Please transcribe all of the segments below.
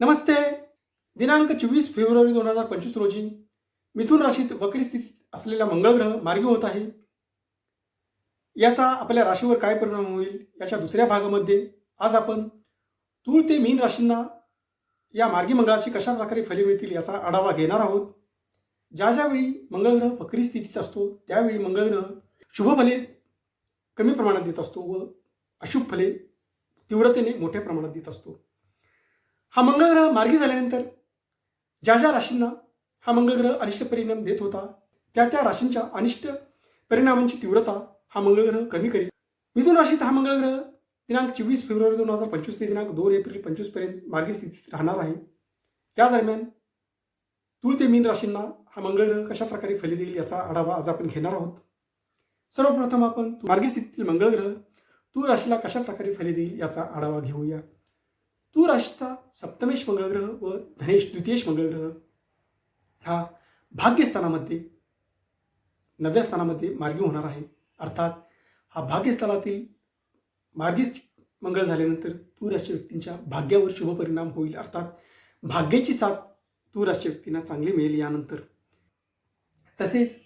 नमस्ते. दिनांक चोवीस फेब्रुवारी दोन हजार पंचवीस रोजी मिथुन राशीत वक्री स्थितीत असलेला मंगळग्रह मार्गी होत आहे. याचा आपल्या राशीवर काय परिणाम होईल याच्या दुसऱ्या भागामध्ये आज आपण तूळ ते मीन राशींना या मार्गी मंगळाची कशा प्रकारे फले मिळतील याचा आढावा घेणार आहोत. ज्या ज्यावेळी मंगळग्रह वक्री स्थितीत असतो त्यावेळी मंगळग्रह शुभ फले कमी प्रमाणात देत असतो व अशुभ फले तीव्रतेने मोठ्या प्रमाणात देत असतो. हा मंगळ ग्रह मार्गी झाल्यानंतर ज्या ज्या राशींना हा मंगळ ग्रह अनिष्ट परिणाम देत होता त्या त्या राशींच्या अनिष्ट परिणामांची तीव्रता हा मंगळ ग्रह कमी करेल मिथुन राशीत हा मंगळ ग्रह दिनांक चोवीस फेब्रुवारी दोन हजार पंचवीस ते दिनांक दोन एप्रिल पंचवीसपर्यंत मार्गी स्थितीत राहणार आहे. या दरम्यान तूळ ते मीन राशींना हा मंगळ ग्रह कशा प्रकारे फली देईल याचा आढावा आज आपण घेणार आहोत. सर्वप्रथम आपण मार्गी स्थितीतील मंगळ ग्रह तूळ राशीला कशा प्रकारे फली देईल याचा आढावा घेऊया. तू राशीचा सप्तमेश मंगळग्रह व धनेश द्वितीयेश मंगळग्रह हा भाग्यस्थानामध्ये नव्या स्थानामध्ये मार्गी होणार आहे. अर्थात हा भाग्यस्थानातील मार्गी मंगळ झाल्यानंतर तू राशी व्यक्तींच्या भाग्यावर शुभ परिणाम होईल. अर्थात भाग्याची साथ तू राशी व्यक्तींना चांगली मिळेल यानंतर. तसेच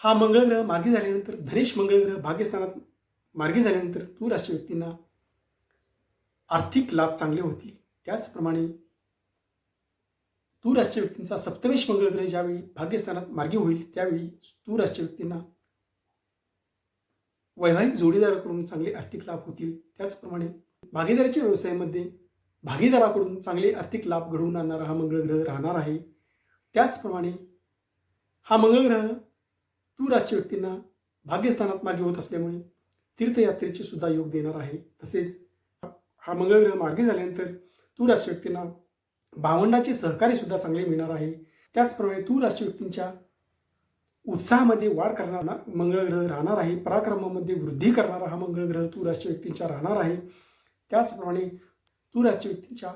हा मंगळग्रह मार्गी झाल्यानंतर धनेश मंगळ ग्रह भाग्यस्थानात मार्गी झाल्यानंतर तू राशी व्यक्तींना आर्थिक लाभ चांगले होतील. त्याचप्रमाणे तू राष्ट्रीय व्यक्तींचा सप्तमेश मंगळ ग्रह ज्यावेळी भाग्यस्थानात मार्गी होईल त्यावेळी तूर राष्ट्रीय व्यक्तींना वैवाहिक जोडीदाराकडून चांगले आर्थिक लाभ होतील. त्याचप्रमाणे भागीदाराच्या व्यवसायामध्ये भागीदाराकडून चांगले आर्थिक लाभ घडवून आणणारा हा मंगळ ग्रह राहणार आहे. त्याचप्रमाणे हा मंगळ ग्रह तू राष्ट्रीय व्यक्तींना भाग्यस्थानात मागे होत असल्यामुळे तीर्थयात्रेचे सुद्धा योग देणार आहे. तसेच हा मंगळ ग्रह मार्गी झाल्यानंतर तू राशी व्यक्तींना भावंडाचे सहकार्य सुद्धा चांगले मिळणार आहे. त्याचप्रमाणे तू राशी व्यक्तींच्या उत्साहामध्ये वाढ करणारा मंगळ ग्रह राहणार आहे. पराक्रमामध्ये वृद्धी करणारा हा मंगळ ग्रह तू राशी व्यक्तींच्या राहणार आहे. त्याचप्रमाणे तू राशी व्यक्तींच्या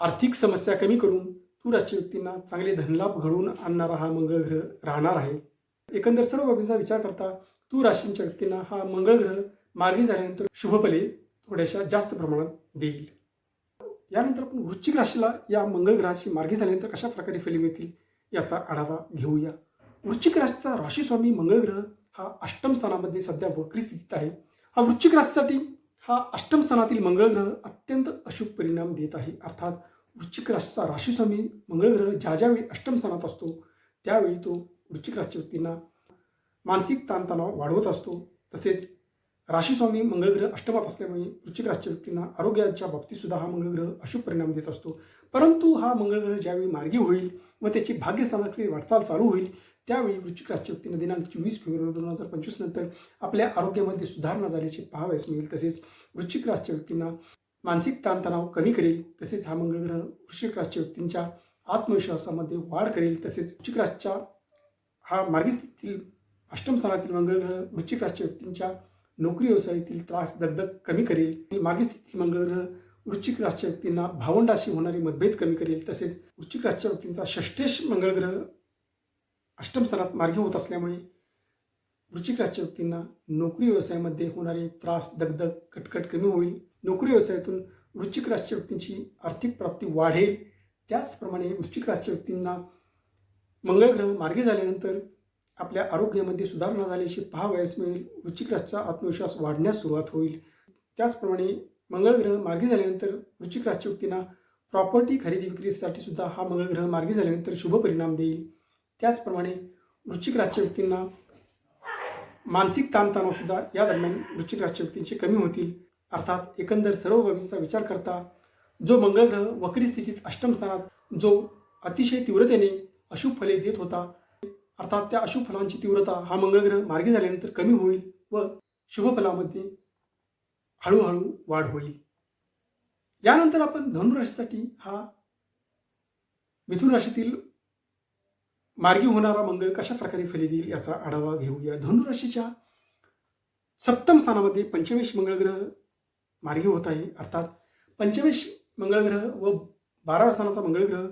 आर्थिक समस्या कमी करून तू राशी व्यक्तींना चांगले धनलाभ घडवून आणणारा हा मंगळ ग्रह राहणार आहे. एकंदर सर्व बाबींचा विचार करता तू राशींच्या व्यक्तींना हा मंगळ ग्रह मार्गी झाल्यानंतर शुभफले थोड्याशा जास्त प्रमाणात देईल. यानंतर आपण वृश्चिक राशीला या मंगळ ग्रहाची मार्गी झाल्यानंतर कशा प्रकारे फिलिंग मिळतील याचा आढावा घेऊया. वृश्चिक राशीचा राशीस्वामी मंगळ ग्रह हा अष्टम स्थानामध्ये सध्या वक्री स्थितीत आहे. हा वृश्चिक राशीसाठी हा अष्टम स्थानातील मंगळ ग्रह अत्यंत अशुभ परिणाम देत आहे. अर्थात वृश्चिक राशीचा राशीस्वामी मंगळ ग्रह ज्या ज्यावेळी अष्टम स्थानात असतो त्यावेळी तो वृश्चिक राशी व्यक्तींना मानसिक ताणतणाव वाढवत असतो. तसेच राशीस्वामी मंगळग्रह अष्टमात असल्यामुळे वृश्चिक राशीच्या व्यक्तींना आरोग्याच्या बाबतीत सुद्धा हा मंगळग्रह अशुभ परिणाम देत असतो. परंतु हा मंगळग्रह ज्यावेळी मार्गी होईल व त्याची भाग्यस्थानाकडे वाटचाल चालू होईल त्यावेळी वृश्चिक राशीच्या व्यक्तींना दिनांक चोवीस फेब्रुवारी दोन हजार पंचवीस नंतर आपल्या आरोग्यामध्ये सुधारणा झाल्याचे पाहावयास मिळेल. तसेच वृश्चिक राशीच्या व्यक्तींना मानसिक ताणतणाव कमी करेल. तसेच हा मंगळ ग्रह वृश्चिक राशीच्या व्यक्तींच्या आत्मविश्वासामध्ये वाढ करेल. तसेच वृश्चिक राशीच्या हा मार्गी स्थितीतील अष्टम स्थानातील मंगळग्रह वृश्चिक राशीच्या व्यक्तींच्या नोकरी व्यवसायातील त्रास दगदग कमी करेल. मागील स्थिती मंगळ ग्रह वृश्चिक राशीच्या व्यक्तींना भावंडाशी होणारे मतभेद कमी करेल. तसेच वृश्चिक राशीच्या व्यक्तींचा षष्टेश मंगळ ग्रह अष्टम स्थानात मार्गी होत असल्यामुळे वृश्चिक राशीच्या व्यक्तींना नोकरी व्यवसायामध्ये होणारे त्रास दगदग कटकट कमी होईल. नोकरी व्यवसायातून वृश्चिक राशीच्या व्यक्तींची आर्थिक प्राप्ती वाढेल. त्याचप्रमाणे वृश्चिक राशीच्या व्यक्तींना मंगळग्रह मार्गी झाल्यानंतर आपल्या आरोग्यामध्ये सुधारणा झाल्याची पहावयास मिळेल. वृश्चिक राशीचा आत्मविश्वास वाढण्यास सुरुवात होईल. त्याचप्रमाणे मंगळग्रह मार्गी झाल्यानंतर वृश्चिक राशीच्या व्यक्तींना प्रॉपर्टी खरेदी विक्रीसाठी सुद्धा हा मंगळग्रह मार्गी झाल्यानंतर शुभ परिणाम देईल. त्याचप्रमाणे वृश्चिक राशीच्या व्यक्तींना मानसिक ताणतणावसुद्धा या दरम्यान वृश्चिक राशीच्या व्यक्तींचे कमी होतील. अर्थात एकंदर सर्व बाबींचा विचार करता जो मंगळग्रह वक्री स्थितीत अष्टम स्थानात जो अतिशय तीव्रतेने अशुभ फले देत होता अर्थात त्या अशुभ फलांची तीव्रता हा मंगळग्रह मार्गी झाल्यानंतर कमी होईल व शुभ फलामध्ये हळूहळू वाढ होईल. यानंतर आपण धनुराशीसाठी हा मिथुन राशीतील मार्गी होणारा मंगळ कशा प्रकारे फली देईल याचा आढावा घेऊया. धनुराशीच्या सप्तम स्थानामध्ये पंचमेश मंगळग्रह मार्गी होत आहे. अर्थात पंचमेश मंगळग्रह व बाराव्या स्थानाचा मंगळग्रह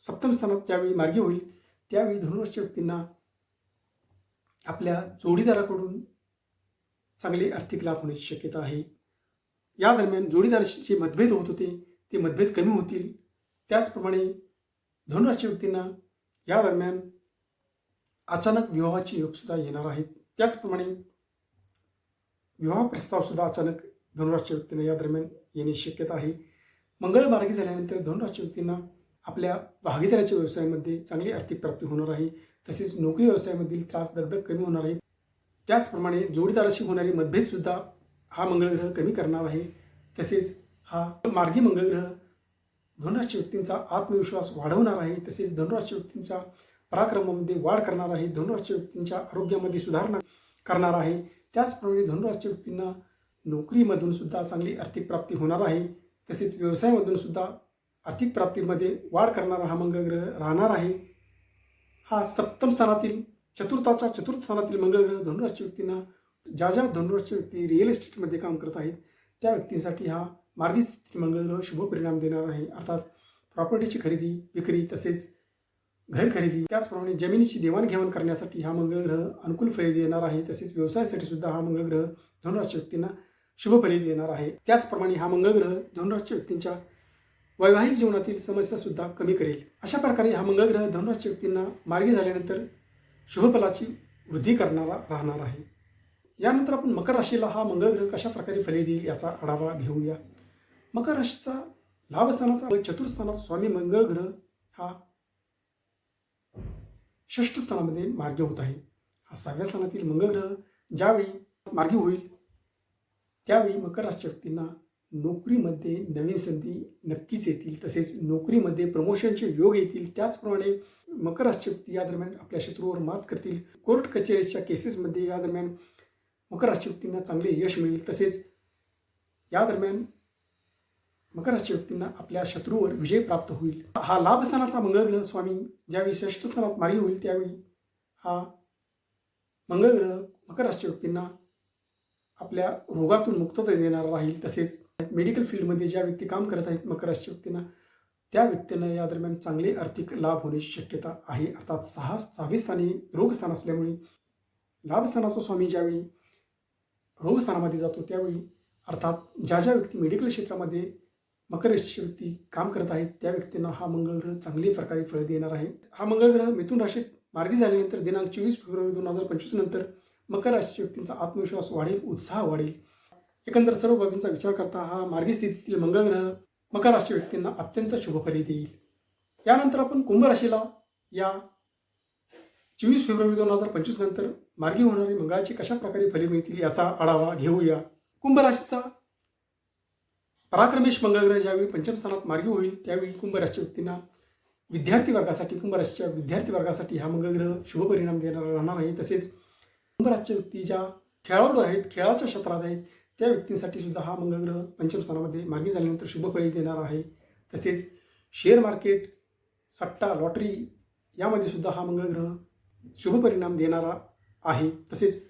सप्तम स्थानात ज्यावेळी मार्गी होईल त्यावेळी धनुराशीच्या व्यक्तींना आपल्या जोडीदाराकडून चांगले आर्थिक लाभ होण्याची शक्यता आहे. या दरम्यान जोडीदाराशी जे मतभेद होत होते ते मतभेद कमी होतील. त्याचप्रमाणे धनुराशी व्यक्तींना या दरम्यान अचानक विवाहाचे योगसुद्धा येणार आहेत. त्याचप्रमाणे विवाह प्रस्तावसुद्धा अचानक धनुराशी व्यक्तींना या दरम्यान येण्याची शक्यता आहे. मंगळ मार्गी झाल्यानंतर धनुराशी व्यक्तींना आपल्या भागीदाराच्या व्यवसायामध्ये चांगली आर्थिक प्राप्ती होणार आहे. तसेच नोकरी व्यवसायामधील त्रास दगदग कमी होणार आहे. त्याचप्रमाणे जोडीदाराशी होणारे मतभेदसुद्धा हा मंगळग्रह कमी करणार आहे. तसेच हा मार्गी मंगळग्रह धनुराशी व्यक्तींचा आत्मविश्वास वाढवणार आहे. तसेच धनुराशी व्यक्तींचा पराक्रमामध्ये वाढ करणार आहे. धनुराशी व्यक्तींच्या आरोग्यामध्ये सुधारणा करणार आहे. त्याचप्रमाणे धनुराशी व्यक्तींना नोकरीमधून सुद्धा चांगली आर्थिक प्राप्ती होणार आहे. तसेच व्यवसायामधून सुद्धा आर्थिक प्राप्तीमध्ये वाढ करणारा हा मंगळ ग्रह राहणार आहे. हा सप्तम स्थानातील चतुर्थाचा चतुर्थ स्थानातील मंगळ ग्रह धनुराशी व्यक्तींना ज्या ज्या धनुराशी व्यक्ती रिअल इस्टेटमध्ये काम करत आहेत त्या व्यक्तींसाठी हा मार्गी स्थिती मंगळ ग्रह शुभ परिणाम देणार आहे. अर्थात प्रॉपर्टीची खरेदी विक्री तसेच घर खरेदी त्याचप्रमाणे जमिनीची देवाणघेवाण करण्यासाठी हा मंगळ ग्रह अनुकूल फळे देणार आहे. तसेच व्यवसायासाठी सुद्धा हा मंगळ ग्रह धनुराशी व्यक्तींना शुभ फळे देणार आहे. त्याचप्रमाणे हा मंगळ ग्रह धनुराशी व्यक्तींच्या वैवाहिक जीवनातील समस्यासुद्धा कमी करेल. अशा प्रकारे हा मंगळग्रह धनुराशी व्यक्तींना मार्गी झाल्यानंतर शुभफलाची वृद्धी करणारा राहणार आहे. यानंतर आपण मकर राशीला हा मंगळग्रह कशा प्रकारे फले देईल याचा आढावा घेऊया. मकर राशीचा लाभस्थानाचा व चतुर्थस्थानाचा स्वामी मंगळ ग्रह हा षष्ठ स्थानामध्ये मार्गी होत आहे. हा सहाव्या स्थानातील मंगळग्रह ज्यावेळी मार्गी होईल त्यावेळी मकर राशी व्यक्तींना नोकरीमध्ये नवीन संधी नक्कीच येतील. तसेच नोकरीमध्ये प्रमोशनचे योग येतील. त्याचप्रमाणे मकर राशी या दरम्यान आपल्या शत्रूवर मात करतील. कोर्ट कचेरीच्या केसेसमध्ये या दरम्यान मकर राशी चांगले यश मिळेल. तसेच या दरम्यान मकर राशी व्यक्तींना आपल्या शत्रूवर विजय प्राप्त होईल. हा लाभस्थानाचा मंगळग्रह स्वामी ज्यावेळी श्रेष्ठ स्थानात मार्गी होईल त्यावेळी हा मंगळग्रह मकर राशी व्यक्तींना आपल्या रोगातून मुक्तता देणारा राहील. तसेच मेडिकल फील्डमध्ये ज्या व्यक्ती काम करत आहेत मकर राशी व्यक्तींना त्या व्यक्तींना या दरम्यान चांगले आर्थिक लाभ होण्याची शक्यता आहे. अर्थात सहा सहावे स्थानी रोगस्थान असल्यामुळे लाभस्थानाचा स्वामी ज्यावेळी रोगस्थानामध्ये जातो त्यावेळी अर्थात ज्या ज्या व्यक्ती मेडिकल क्षेत्रामध्ये मकर राशीची व्यक्ती काम करत आहेत त्या व्यक्तींना हा मंगळ ग्रह चांगली प्रकारे फळ देणार आहे. हा मंगळ ग्रह मिथुन राशीत मार्गी झाल्यानंतर दिनांक चोवीस फेब्रुवारी दोन हजार पंचवीस नंतर मकर राशीच्या व्यक्तींचा आत्मविश्वास वाढेल उत्साह वाढेल. एकंदर सर्व बाबींचा विचार करता हा मार्गी स्थितीतील मंगळ ग्रह मकर राशी व्यक्तींना अत्यंत शुभफली देईल. यानंतर आपण कुंभ राशीला या चोवीस फेब्रुवारी दोन हजार पंचवीस नंतर मार्गी होणारी मंगळाची कशा प्रकारे फले मिळतील याचा आढावा घेऊया. कुंभ राशीचा पराक्रमेश मंगळ ग्रह ज्यावेळी पंचमस्थानात मार्गी होईल त्यावेळी कुंभ राशी व्यक्तींना विद्यार्थी वर्गासाठी कुंभ राशीच्या विद्यार्थी वर्गासाठी हा मंगळ ग्रह शुभ परिणाम देणारा राहणार आहे. तसेच कुंभ राशीच्या व्यक्ती ज्या खेळाडू आहेत खेळाच्या क्षेत्रात आहेत त्या व्यक्तींसाठी सुद्धा हा मंगळग्रह पंचमस्थानामध्ये पंचम स्थानामध्ये झाल्यानंतर शुभफळी देणार आहे. तसेच शेअर मार्केट सट्टा लॉटरी यामध्ये सुद्धा हा मंगळग्रह शुभ परिणाम देणारा आहे. तसेच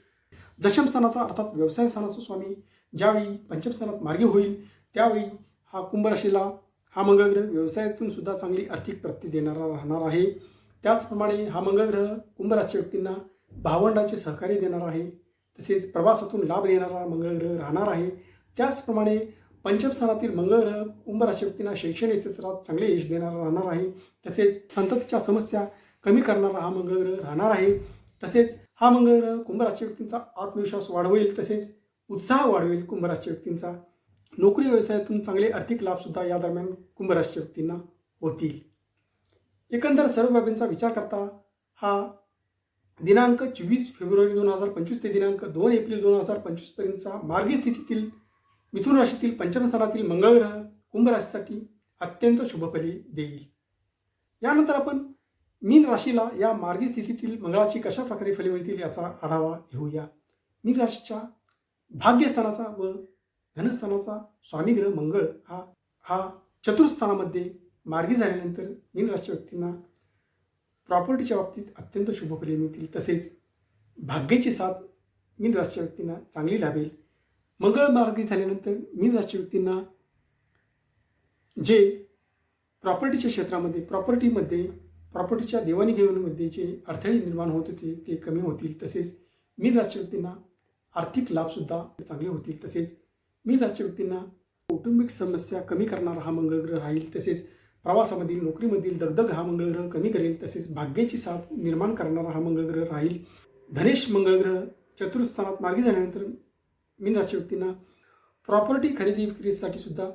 दशम स्थानाचा अर्थात व्यवसाय स्थानाचा स्वामी ज्यावेळी पंचम स्थानात मार्गी होईल त्यावेळी हा कुंभ राशीला हा मंगळग्रह व्यवसायातून सुद्धा चांगली आर्थिक प्राप्ती देणारा राहणार आहे. त्याचप्रमाणे हा मंगळग्रह कुंभ राशी व्यक्तींना भावंडाचे सहकार्य देणार आहे. तसेच प्रवासातून लाभ देणारा मंगळ ग्रह राहणार आहे. त्याचप्रमाणे पंचम स्थानातील मंगळ ग्रह कुंभ व्यक्तींना शैक्षणिक क्षेत्रात चांगले यश देणारा राहणार आहे. तसेच संततीच्या समस्या कमी करणारा हा मंगळ ग्रह राहणार आहे. तसेच हा मंगळ ग्रह कुंभ राशी व्यक्तींचा आत्मविश्वास वाढवेल. तसेच उत्साह वाढवेल कुंभ राशी व्यक्तींचा नोकरी व्यवसायातून चांगले आर्थिक लाभसुद्धा या दरम्यान कुंभ व्यक्तींना होतील. एकंदर सर्व बाबींचा विचार करता हा दिनांक चोवीस फेब्रुवारी दोन हजार पंचवीस ते दिनांक दोन एप्रिल दोन हजार पंचवीसपर्यंतचा मार्गी स्थितीतील मिथुन राशीतील पंचमस्थानातील मंगळ ग्रह कुंभ राशीसाठी अत्यंत शुभफली देईल. यानंतर आपण मीन राशीला या मार्गी स्थितीतील मंगळाची कशा प्रकारे फले मिळतील याचा आढावा घेऊया. मीन राशीच्या भाग्यस्थानाचा व धनस्थानाचा स्वामी ग्रह मंगळ हा हा चतुर्थस्थानामध्ये मार्गी झाल्यानंतर मीन राशी व्यक्तींना प्रॉपर्टीच्या बाबतीत अत्यंत शुभफले मिळतील. तसेच भाग्याची साथ मीन राशीच्या व्यक्तींना चांगली लाभेल. मंगळ मार्गी झाल्यानंतर मीन राशीच्या व्यक्तींना जे प्रॉपर्टीच्या क्षेत्रामध्ये प्रॉपर्टीमध्ये प्रॉपर्टीच्या देवाणघेवाणीमध्ये जे अडथळे निर्माण होत होते ते कमी होतील. तसेच मीन राशीच्या व्यक्तींना आर्थिक लाभसुद्धा चांगले होतील. तसेच मीन राशीच्या व्यक्तींना कौटुंबिक समस्या कमी करणारा हा मंगळ ग्रह राहील. तसेच प्रवासामधील नोकरीमधील दगदग हा मंगळग्रह कमी करेल तसेच भाग्याची साथ निर्माण करणारा हा मंगळग्रह राहील. धनेश मंगळग्रह चतुर्थस्थानात मागे झाल्यानंतर मीन राशी व्यक्तींना प्रॉपर्टी खरेदी विक्रीसाठी सुद्धा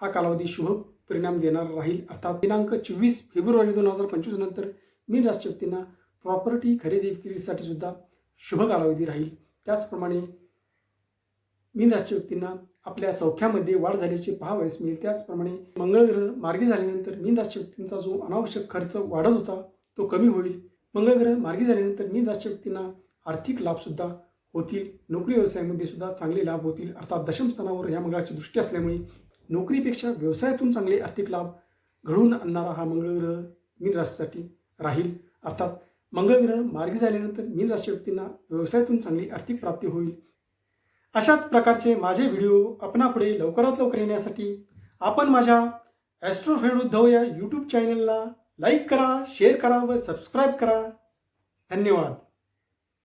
हा कालावधी शुभ परिणाम देणार राहील. अर्थात दिनांक चोवीस फेब्रुवारी दोन हजार पंचवीस नंतर मीन राशी व्यक्तींना प्रॉपर्टी खरेदी विक्रीसाठी सुद्धा शुभ कालावधी राहील. त्याचप्रमाणे मीन राशी व्यक्तींना आपल्या सौख्यामध्ये वाढ झाल्याची पाहावयास मिळेल. त्याचप्रमाणे मंगळ ग्रह मार्गी झाल्यानंतर मीन राशी व्यक्तींचा जो अनावश्यक खर्च वाढत होता तो कमी होईल. मंगळ ग्रह मार्गी झाल्यानंतर मीन राशी व्यक्तींना आर्थिक लाभसुद्धा होतील. नोकरी व्यवसायामध्ये सुद्धा चांगले लाभ होतील. अर्थात दशम स्थानावर या मंगळाची दृष्टी असल्यामुळे नोकरीपेक्षा व्यवसायातून चांगले आर्थिक लाभ घडवून आणणारा हा मंगळ ग्रह मीन राशीसाठी राहील. अर्थात मंगळ ग्रह मार्गी झाल्यानंतर मीन राशी व्यक्तींना व्यवसायातून चांगली आर्थिक प्राप्ती होईल. अशाच प्रकारचे माझे व्हिडिओ आपणापुढे लवकरात लवकर येण्यासाठी आपण माझ्या ॲस्ट्रोफेड उद्धव या यूट्यूब चॅनलला लाईक करा शेअर करा व सबस्क्राईब करा. धन्यवाद.